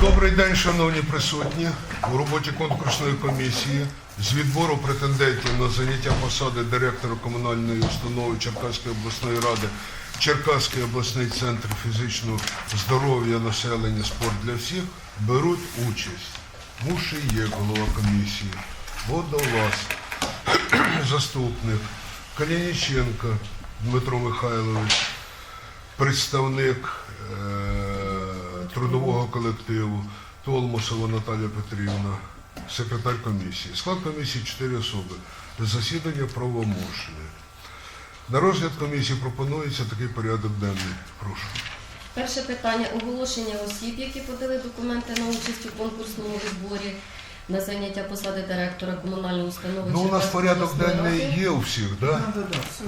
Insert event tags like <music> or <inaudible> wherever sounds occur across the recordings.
Добрий день, шановні присутні. У роботі конкурсної комісії з відбору претендентів на заняття посади директора комунальної установи Черкаської обласної ради Черкаський обласний центр фізичного здоров'я населення спорт для всіх беруть участь. Мушиєк, голова комісії, Водолаз, <clears throat> заступник, Калініченко Дмитро Михайлович, представник е, трудового колективу Толмусова Наталя Петрівна, секретар комісії. Склад комісії 4 особи. Засідання правомочне. На розгляд комісії пропонується такий порядок денний. Прошу. Перше питання оголошення осіб, які подали документи на участь у конкурсному відборі на заняття посади директора комунальної установи. Ну, у нас порядок денний є у всіх, так? Да?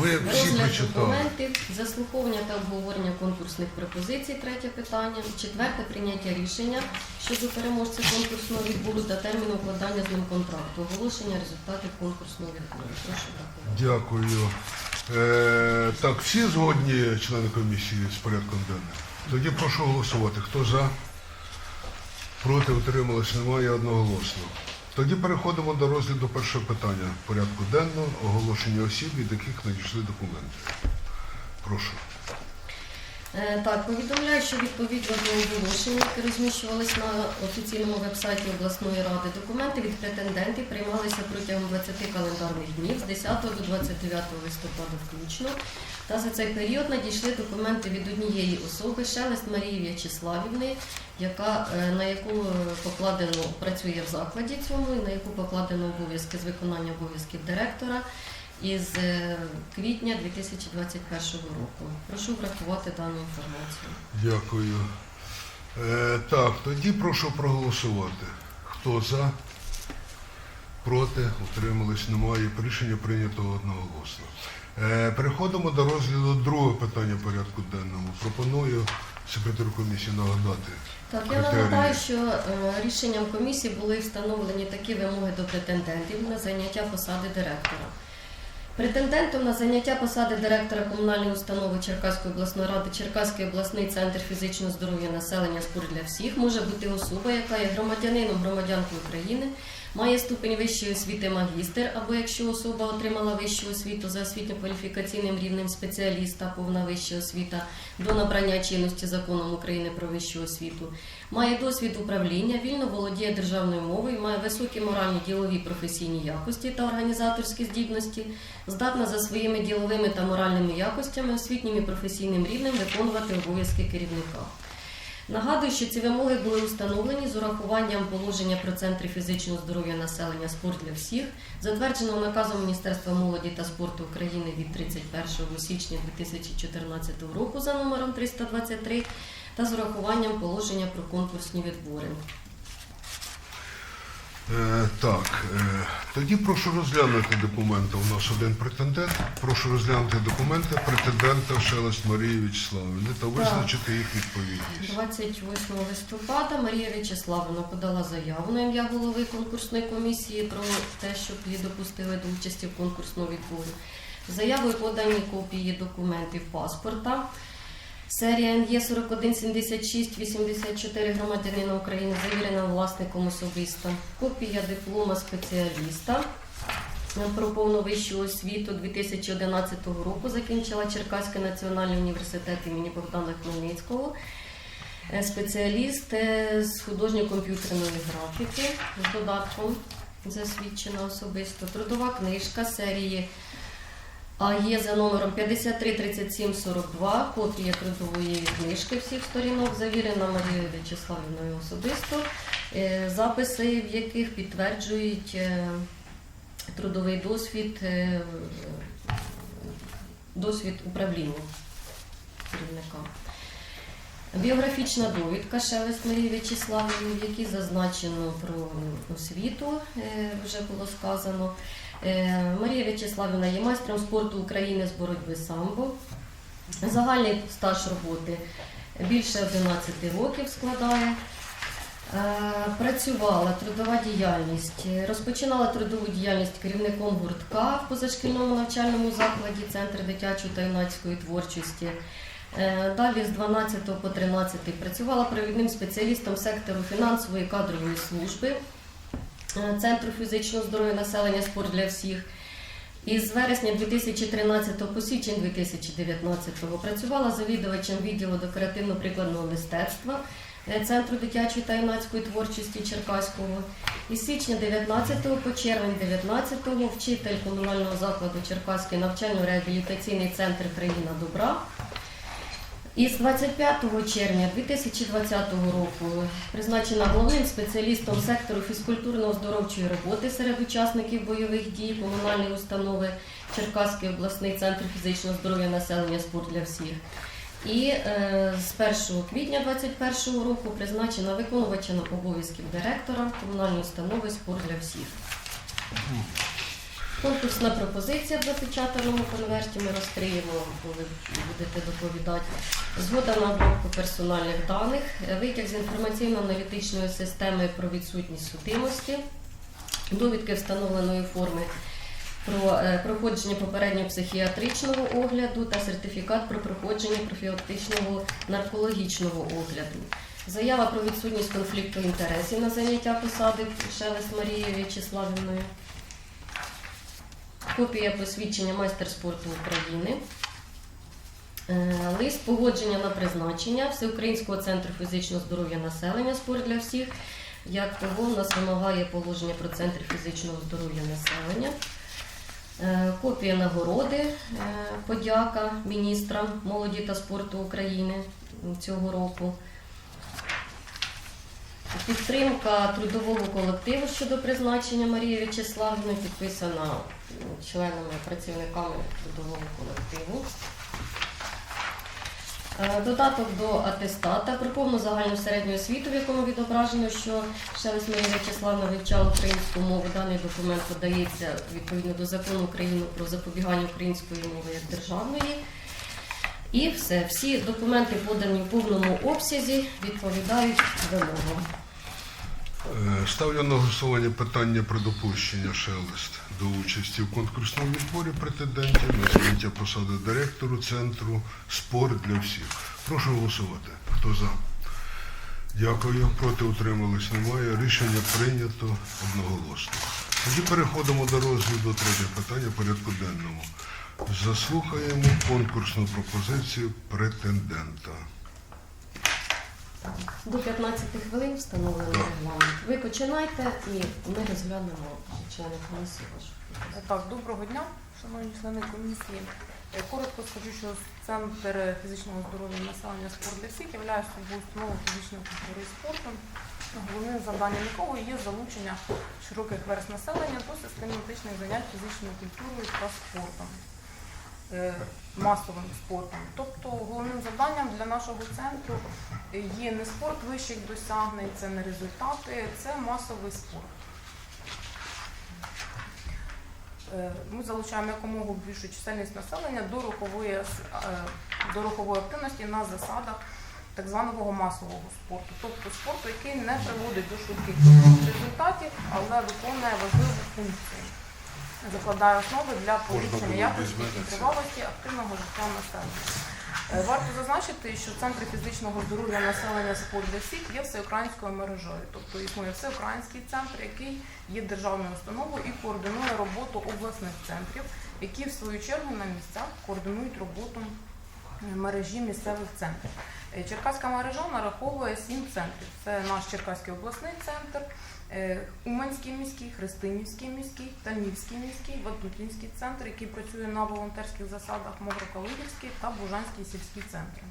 Ви всі Розгляд прочитали. документів, заслуховування та обговорення конкурсних пропозицій, третє питання. Четверте прийняття рішення щодо переможця конкурсного відбору та терміну укладання з ним контракту. Оголошення результатів конкурсного відбору. Прошу дякую. Дякую. Е, так, всі згодні члени комісії з порядком денним? Тоді прошу голосувати. Хто за? Проти утрималось немає одноголосно. Тоді переходимо до розгляду першого питання порядку денного, оголошення осіб, від яких надійшли документи. Прошу. Е, Так, повідомляю, що відповідно до оголошення, які розміщувалися на офіційному вебсайті обласної ради, документи від претендентів приймалися протягом 20 календарних днів з 10 до 29 листопада включно. Та за цей період надійшли документи від однієї особи, Шелест Марії В'ячеславівни, яка, е, на яку е, покладено працює в закладі цьому, і на яку покладено обов'язки з виконання обов'язків директора із е, квітня 2021 року. Прошу врахувати дану інформацію. Дякую. Е, так, тоді прошу проголосувати. Хто за? Проти? Утримались? Немає. Рішення прийнято одноголосно. Е, переходимо до розгляду другого питання порядку денному. Пропоную секретарю комісії нагадати. Так, я Критерії. нагадаю, що е, рішенням комісії були встановлені такі вимоги до претендентів на заняття посади директора. Претендентом на заняття посади директора комунальної установи Черкаської обласної ради Черкаський обласний центр фізичного здоров'я населення спорт для всіх може бути особа, яка є громадянином громадянкою України, має ступень вищої освіти магістр, або якщо особа отримала вищу освіту за освітньо-кваліфікаційним рівнем спеціаліста, повна вища освіта до набрання чинності законом України про вищу освіту, має досвід управління, вільно володіє державною мовою, має високі моральні ділові професійні якості та організаторські здібності, здатна за своїми діловими та моральними якостями, освітнім і професійним рівнем виконувати обов'язки керівника. Нагадую, що ці вимоги були установлені з урахуванням положення про центри фізичного здоров'я населення спорт для всіх, затвердженого наказом Міністерства молоді та спорту України від 31 січня 2014 року за номером 323 та з урахуванням положення про конкурсні відбори. Е, так, е, тоді прошу розглянути документи. У нас один претендент. Прошу розглянути документи претендента Шелест Марії Вячеславівни та визначити їх відповідність. 28 листопада Марія В'ячеславовна подала заяву на ім'я голови конкурсної комісії про те, щоб її допустили до участі в конкурсному відборі. Заявою подані копії документів паспорта. Серія НЄ 417684 громадянина України завірена власником особисто. Копія диплома спеціаліста про повну вищу освіту 2011 року закінчила Черкаський національний університет імені Богдана Хмельницького. Е, Спеціаліст е, з художньо-комп'ютерної графіки з додатком засвідчена особисто. Трудова книжка серії АЄ за номером 533742, копія трудової книжки всіх сторінок, завірена Марією В'ячеславівною особисто, е, записи в яких підтверджують е, трудовий досвід, е, досвід управління керівника. Біографічна довідка Шелест Марії В'ячеславівни, в якій зазначено про освіту, вже було сказано. Е, Марія В'ячеславівна є майстром спорту України з боротьби самбо. Загальний стаж роботи більше 11 років складає. Е, Працювала трудова діяльність. Розпочинала трудову діяльність керівником гуртка в позашкільному навчальному закладі Центр дитячої та юнацької творчості. Е, Далі з 12 по 13 працювала провідним спеціалістом сектору фінансової кадрової служби Центру фізичного здоров'я населення спорт для всіх. І з вересня 2013 по січень 2019 працювала завідувачем відділу декоративно-прикладного мистецтва е, Центру дитячої та юнацької творчості Черкаського. Із січня 19 по червень 19 вчитель комунального закладу Черкаський навчально-реабілітаційний центр Країна добра. Із 25 червня 2020 року призначена головним спеціалістом сектору фізкультурно-оздоровчої роботи серед учасників бойових дій комунальної установи Черкаський обласний центр фізичного здоров'я населення спорт для всіх. І е, з 1 квітня 2021 року призначена виконувачем обов'язків директора комунальної установи спорт для всіх. Конкурсна пропозиція в запечатаному конверті ми розкриємо, коли будете доповідати. Згода на обробку персональних даних, витяг з інформаційно-аналітичної системи про відсутність судимості, довідки встановленої форми про е, проходження попереднього психіатричного огляду та сертифікат про проходження профілактичного наркологічного огляду. Заява про відсутність конфлікту інтересів на заняття посади Шелест Марією В'ячеславівною. Копія посвідчення майстер спорту України. Е, Лист погодження на призначення Всеукраїнського центру фізичного здоров'я населення спорт для всіх. Як того в нас вимагає положення про центр фізичного здоров'я населення. Е, Копія нагороди, е, подяка міністра молоді та спорту України цього року. Підтримка трудового колективу щодо призначення Марії В'ячеславівни підписана членами працівниками трудового колективу. Е, Додаток до атестата про повну загальну середню освіту, в якому відображено, що Шелест Марія В'ячеславна вивчала українську мову. Даний документ подається відповідно до закону України про запобігання української мови як державної. І все, всі документи подані в повному обсязі, відповідають вимогам. Е, Ставлю на голосування питання про допущення Шелест до участі в конкурсному відборі претендентів на заняття посади директору центру спорт для всіх. Прошу голосувати. Хто за? Дякую. Проти утримались немає. Рішення прийнято одноголосно. Тоді переходимо до розгляду третього питання порядку денному. Заслухаємо конкурсну пропозицію претендента. До 15 хвилин встановлений регламент. Ви починайте і ми розглянемо члени комісії вашу. Так, доброго дня, шановні члени комісії. Коротко скажу, що Центр фізичного здоров'я населення спорт для всіх є собою установою фізичної культури і спорту, головним завданням якого є залучення широких верст населення до систематичних занять фізичною культурою та спортом, масовим спортом. Тобто головним завданням для нашого центру є не спорт вищих досягнень, це не результати, це масовий спорт. Е, Ми залучаємо якомога більшу чисельність населення до рухової, е, до рухової активності на засадах так званого масового спорту, тобто спорту, який не приводить до швидких результатів, але виконує важливу функцію, закладає основи для поліпшення якості і тривалості активного життя населення. Е, Варто зазначити, що центри фізичного здоров'я населення спорт для всіх є всеукраїнською мережею, тобто існує всеукраїнський центр, який є державною установою і координує роботу обласних центрів, які в свою чергу на місцях координують роботу е, мережі місцевих центрів. Е, Черкаська мережа нараховує сім центрів. Це наш Черкаський обласний центр, Уманський міський, Христинівський міський, Танівський міський, Ватутінський центр, який працює на волонтерських засадах, Мовро-Калинівський та Бужанський сільський центри.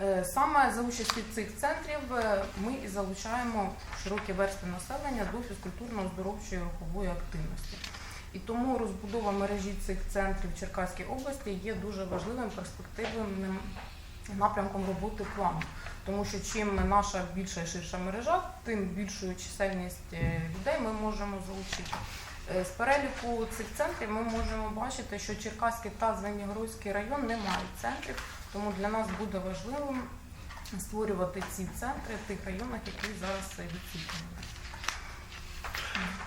Е, Саме за участі цих центрів е, ми і залучаємо широкі верстви населення до фізкультурно-оздоровчої рухової активності. І тому розбудова мережі цих центрів Черкаській області є дуже важливим перспективним напрямком роботи плану. Тому що чим наша більша і ширша мережа, тим більшу чисельність е, людей ми можемо залучити. Е, З переліку цих центрів ми можемо бачити, що Черкаський та Звенігородський район не мають центрів, тому для нас буде важливим створювати ці центри в тих районах, які зараз відсутні.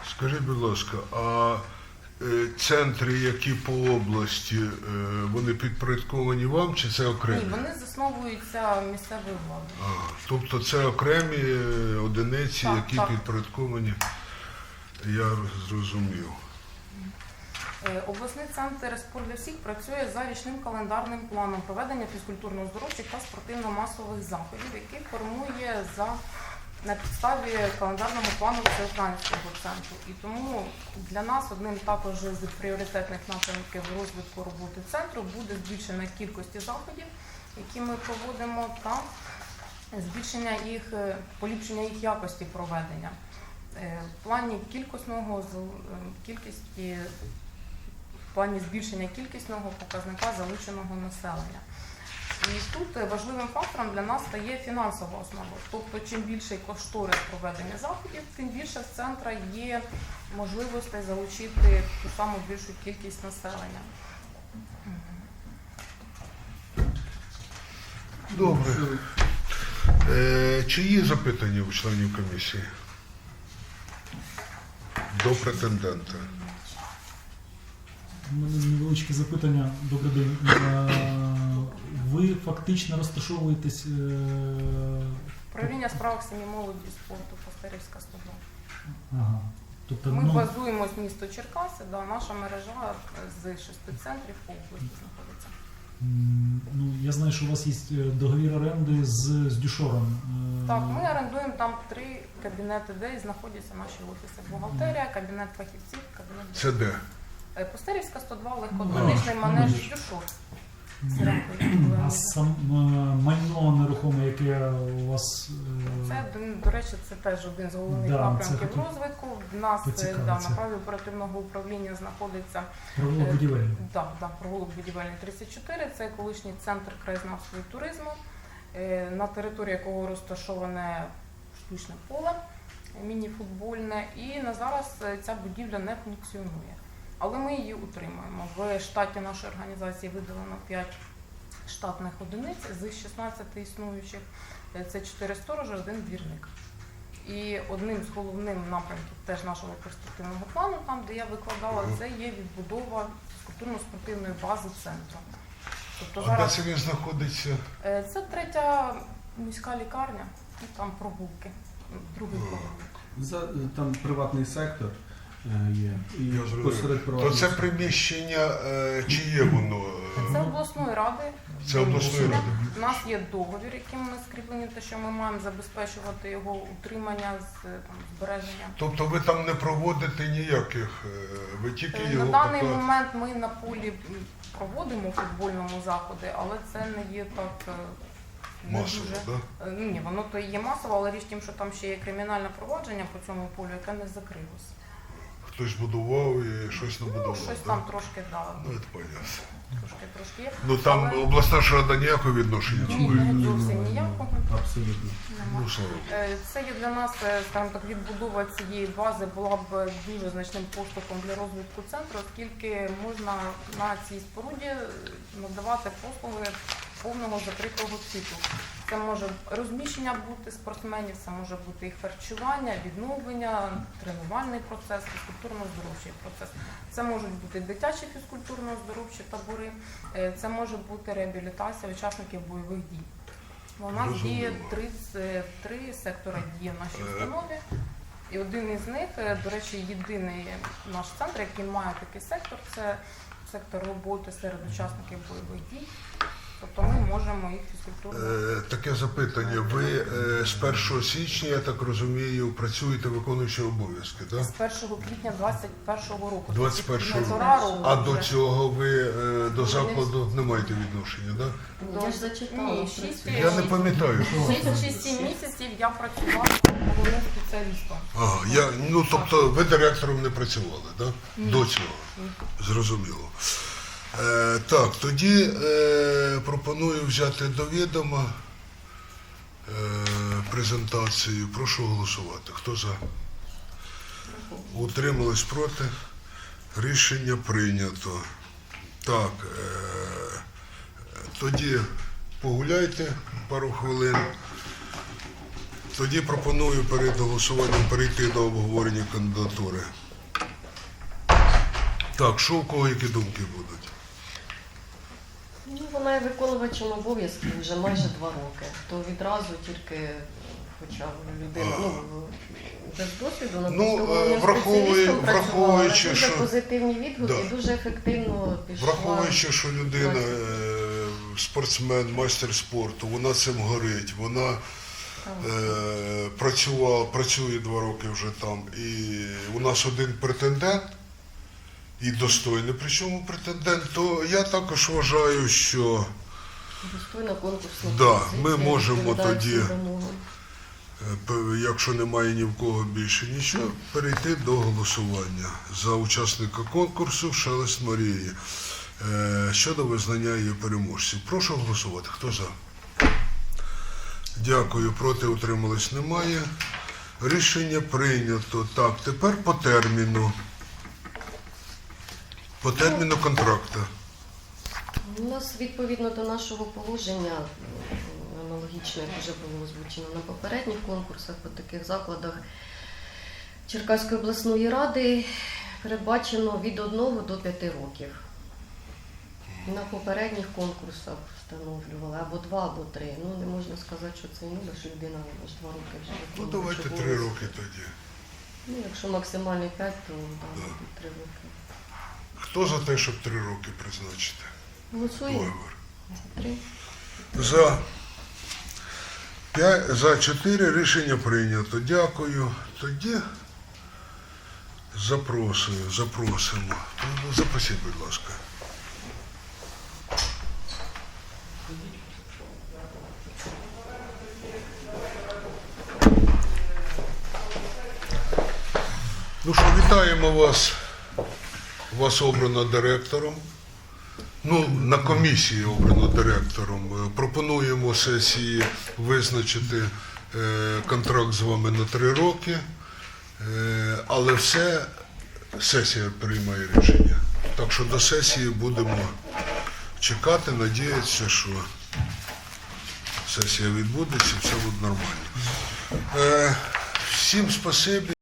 Скажіть, будь ласка, а центри, які по області, е, вони підпорядковані вам чи це окремі? Ні, вони засновуються місцевою владою. А, тобто це окремі е, одиниці, Так, які так. підпорядковані. Я зрозумів. Е, Обласний центр «Спорт для всіх працює за річним календарним планом проведення фізкультурно-здоровчих та спортивно-масових заходів, який формує за на підставі календарного плану Всеукраїнського центру. І тому для нас одним також з пріоритетних напрямків розвитку роботи центру буде збільшення кількості заходів, які ми проводимо, та збільшення їх, е, поліпшення їх якості проведення. Е, В плані кількісного е, кількості в плані збільшення кількісного показника залученого населення. І тут е, важливим фактором для нас стає фінансова основа. Тобто, чим більший кошторис проведення заходів, тим більше в центра є можливостей залучити ту саму більшу кількість населення. Добре. Е, чи є запитання у членів комісії? До претендента. У мене невеличке запитання. Добрий день. Ви фактично розташовуєтесь. е, Управління справах сім'ї молоді і спорту Постарівська 102. Ага. Тобто, Ми ну, базуємось місто Черкаси, да, наша мережа з шести центрів по області знаходиться. ну, я знаю, що у вас є е, договір оренди з, з Дюшором. Е, Так, ми орендуємо там три кабінети, де знаходяться наші офіси. Бухгалтерія, кабінет фахівців, кабінет Це де? Е, 102, легкоатлетичний манеж манеж. Дюшор. А сам е, майно нерухоме, яке у вас. е, Це, до- до речі, це теж один з головних Да, це напрямків хотів розвитку. В нас е, да, на праві оперативного управління знаходиться Провулок е, будівельний. Да, да, провулок будівельний 34, це колишній центр краєзнавства і туризму, е, на території якого розташоване штучне поле мініфутбольне. І на зараз е, ця будівля не функціонує. Але ми її утримуємо. В штаті нашої організації виділено 5 штатних одиниць з 16 існуючих. Е, Це 4 сторожі, один двірник. І одним з головних напрямків теж нашого перспективного плану, там де я викладала, це є відбудова культурно-спортивної бази центру. Тобто А де це він знаходиться? е, це третя міська лікарня і там прогулки. Другий прогулок. За, там приватний сектор є. І Я зрозумів. посеред То це приміщення, е, чи воно? е, Це обласної ради. Це обласної ради. У нас є договір, яким ми скріплені, те, що ми маємо забезпечувати його утримання з е, там, збереження. Тобто ви там не проводите ніяких, е, ви тільки Е, його На даний пока- момент ми на полі м, проводимо футбольному заходи, але це не є так е, не масово, дуже. да? Е, ні, воно то і є масово, але річ тим, що там ще є кримінальне провадження по цьому полю, яке не закрилося. Хтось будував і щось не Ну, щось там трошки да, Ну, це понятно. трошки трошки є. Ну там Але- обласна ж рада ніякого відношення не Ні, не зовсім ніякого. Абсолютно. Нема. Ну, слава Богу. Е, Це є для нас, е, скажімо так, відбудова цієї бази була б дуже значним поштовхом для розвитку центру, оскільки можна на цій споруді надавати послуги повного закритого циклу. Це може розміщення бути спортсменів, це може бути їх харчування, відновлення, тренувальний процес, фізкультурно-здоровчий процес. Це можуть бути дитячі фізкультурно-здоровчі табори, е, це може бути реабілітація учасників бойових дій. У нас Розуміло. діє три, три сектори дії в нашій Е. установі. І один із них, е, до речі, єдиний наш центр, який має такий сектор, це сектор роботи серед учасників бойових дій. Тобто ми можемо їх фізкультурно. Е, Таке запитання. Ви е, з 1 січня, я так розумію, працюєте виконуючи обов'язки, так? З 1 квітня 21-го року. 21-го року А до цього ви е, до закладу не маєте відношення, так? Я ж зачитала. Я не пам'ятаю. 6-7 місяців я працювала головним спеціалістом. Ага, я, ну тобто ви директором не працювали, так? Ні. До цього. Зрозуміло. Е, так, тоді е, пропоную взяти до відома е, презентацію. Прошу голосувати. Хто за? Утримались проти? Рішення прийнято. Так, е, тоді погуляйте пару хвилин. Тоді пропоную перед голосуванням перейти до обговорення кандидатури. Так, що у кого які думки будуть? Ну, вона є виконувачем обов'язків вже майже два роки. То відразу тільки, хоча людина ну, без досвіду на Ну, е, враховує- враховуючи, дуже що- позитивні відгуки, Да. дуже ефективно пішла. Враховуючи, що людина е, спортсмен, майстер спорту, вона цим горить, вона е, працювала, працює два роки вже там. І у нас один претендент, і достойний причому претендент, то я також вважаю, що Достойна конкурсна Да, ми можемо тоді-. Е, Якщо немає ні в кого більше нічого, перейти до голосування за учасника конкурсу Шелест Марії е, щодо визнання її переможців. Прошу голосувати. Хто за? Дякую. Проти утримались немає. Рішення прийнято. Так, тепер по терміну. По терміну контракту. У нас відповідно до нашого положення, аналогічно, як вже було озвучено на попередніх конкурсах по таких закладах Черкаської обласної ради, передбачено від 1 до 5 років. На попередніх конкурсах встановлювали або 2, або 3. Ну не можна сказати, що це нуль, що людина аж 2 роки вже Ну давайте три роки тоді. Ну, якщо максимальний 5, то да, мабуть, 3 роки. Хто за те, щоб три роки призначити? Голосуємо. За, 5, за 4 рішення прийнято. Дякую. Тоді запрошую, запросимо. Ну, Запросіть, будь ласка. Ну що, вітаємо вас. Вас обрано директором. Ну, на комісії обрано директором. Е, Пропонуємо сесії визначити е, контракт з вами на три роки, Е, але все сесія приймає рішення. Так що до сесії будемо чекати, надіятися, що сесія відбудеться, все буде нормально. Всім спасибі.